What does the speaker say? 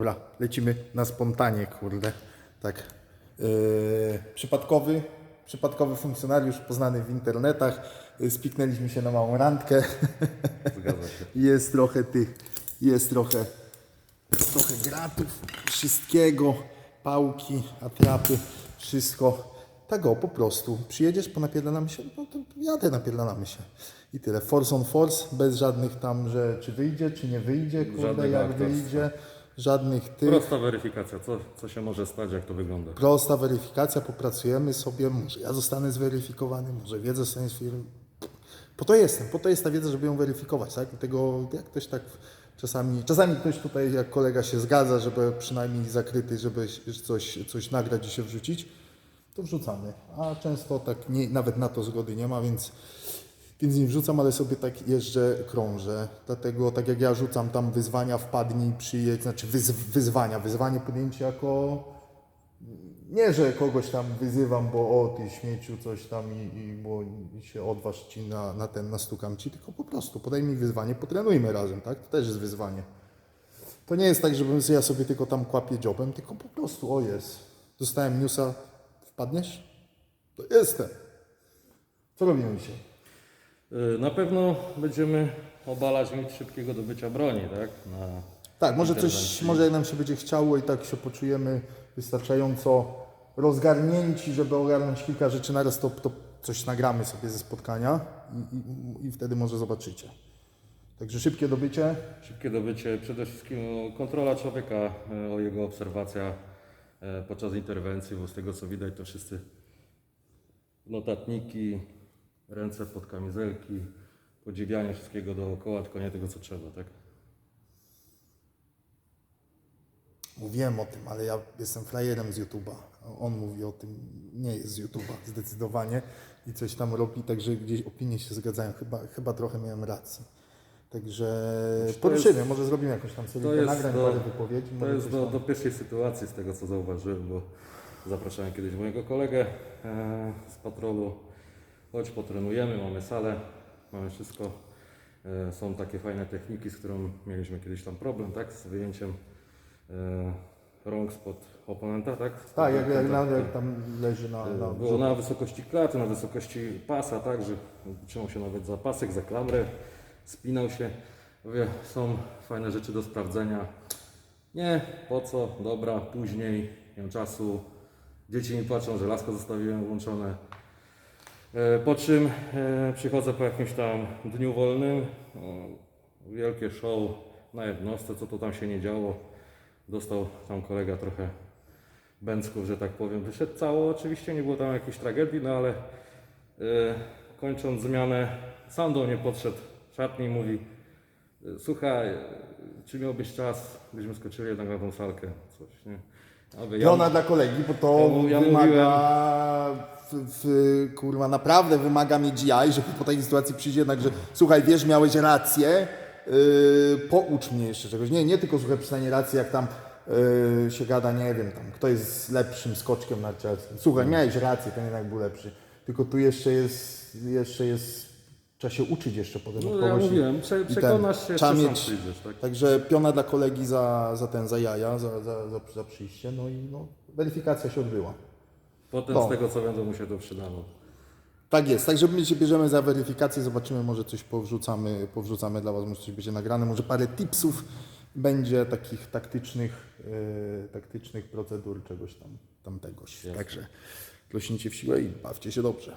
Dobra, lecimy na spontanie, kurde. Tak. Yy, przypadkowy, przypadkowy funkcjonariusz poznany w internetach. Yy, Spiknęliśmy się na małą randkę. Zgadza się. Jest trochę tych, jest trochę, trochę gratów, wszystkiego, pałki, atrapy, wszystko. Tak o, po prostu. Przyjedziesz, ponapierdalamy się, no to jadę, napierdalamy się. I tyle. Force on force, bez żadnych tam, że czy wyjdzie, czy nie wyjdzie, kurde, Żadnego jak aktorstwa. wyjdzie. Żadnych tych. Prosta weryfikacja, co, co się może stać, jak to wygląda. Prosta weryfikacja, popracujemy sobie, może ja zostanę zweryfikowany, może wiedza zostanie zweryfikowana. Po to jestem, po to jest ta wiedza, żeby ją weryfikować, tak? Dlatego jak ktoś tak czasami, czasami ktoś tutaj, jak kolega się zgadza, żeby przynajmniej zakryty, żeby coś, coś nagrać i się wrzucić, to wrzucamy. A często tak nie, nawet na to zgody nie ma, więc, więc nie wrzucam, ale sobie tak jeżdżę, krążę. Dlatego tak jak ja rzucam tam wyzwania, wpadnij, przyjedź, znaczy wyz, wyzwania, wyzwanie podjęcie jako nie, że kogoś tam wyzywam, bo o ty śmieciu coś tam i, i bo się odważ ci na, na ten, nastukam ci, tylko po prostu podaj mi wyzwanie, potrenujmy razem, tak? To też jest wyzwanie. To nie jest tak, żebym ja sobie tylko tam kłapię dziobem, tylko po prostu, o jest, dostałem newsa, wpadniesz? To jestem. Co robimy dzisiaj? Y, Na pewno będziemy obalać mit szybkiego dobycia broni, tak? Na Tak, może coś, może jak nam się będzie chciało i tak się poczujemy wystarczająco rozgarnięci, żeby ogarnąć kilka rzeczy naraz, to, to coś nagramy sobie ze spotkania i, i, i wtedy może zobaczycie. Także szybkie dobycie. Szybkie dobycie, przede wszystkim no, kontrola człowieka e, o jego obserwacja e, podczas interwencji, bo z tego co widać to wszyscy notatniki, ręce pod kamizelki, podziwianie wszystkiego dookoła, tylko nie tego co trzeba, tak? Mówiłem o tym, ale ja jestem frajerem z YouTube'a. On mówi o tym, nie jest z YouTube'a zdecydowanie i coś tam robi, także gdzieś opinie się zgadzają. Chyba, chyba trochę miałem rację. Także poruszymy, może zrobimy jakąś tam serię nagrań, do- parę wypowiedzi. To jest do, do pierwszej sytuacji z tego co zauważyłem, bo zapraszałem kiedyś mojego kolegę e, z patrolu. Chodź, potrenujemy, mamy salę, mamy wszystko. E, są takie fajne techniki, z którą mieliśmy kiedyś tam problem, tak? Z wyjęciem e, rąk spod oponenta, tak? Spod Tak, jak, jak, na, jak tam leży na... na E, Było na wysokości klaty, na wysokości pasa, tak, że trzymał się nawet za pasek, za klamrę, spinał się. Mówię, są fajne rzeczy do sprawdzenia. Nie, po co, dobra, później, nie mam czasu. Dzieci mi płaczą, że lasko zostawiłem włączone. E, Po czym e, przychodzę po jakimś tam dniu wolnym, wielkie show na jednostce, co to tam się nie działo. Dostał tam kolega trochę bęcków, że tak powiem. Wyszedł cało, oczywiście nie było tam jakiejś tragedii, no ale e, kończąc zmianę, sam do mnie podszedł szatni i mówi słuchaj, czy miałbyś czas, byśmy skoczyli jednak na tą salkę, coś, nie? Mówię, ja- dla kolegi, bo to Ja wymaga, w, w, kurwa, naprawdę wymaga mieć jaj, żeby po takiej sytuacji przyjść jednak, że słuchaj, wiesz, miałeś rację, yy, poucz mnie jeszcze czegoś. Nie, nie tylko słuchaj, przynajmniej rację, jak tam yy, się gada, nie wiem, tam, kto jest lepszym skoczkiem narciarskim. Słuchaj, miałeś rację, ten jednak był lepszy. Tylko tu jeszcze jest, jeszcze jest, trzeba się uczyć jeszcze potem od No, ja kogoś. i- mówiłem, prze, przekonasz się, trzeba mieć- przyjdziesz, tak? Także piona dla kolegi za, za ten, za jaja, za, za, za, za przyjście, no i no, weryfikacja się odbyła. Potem No. z tego co będę mu się to przydało. Tak jest, także my się bierzemy za weryfikację, zobaczymy, może coś powrzucamy, powrzucamy dla Was, może coś będzie nagrane, może parę tipsów będzie takich taktycznych, e, taktycznych procedur, czegoś tam, tamtegoś. Jasne. Także klośnijcie w siłę i bawcie się dobrze.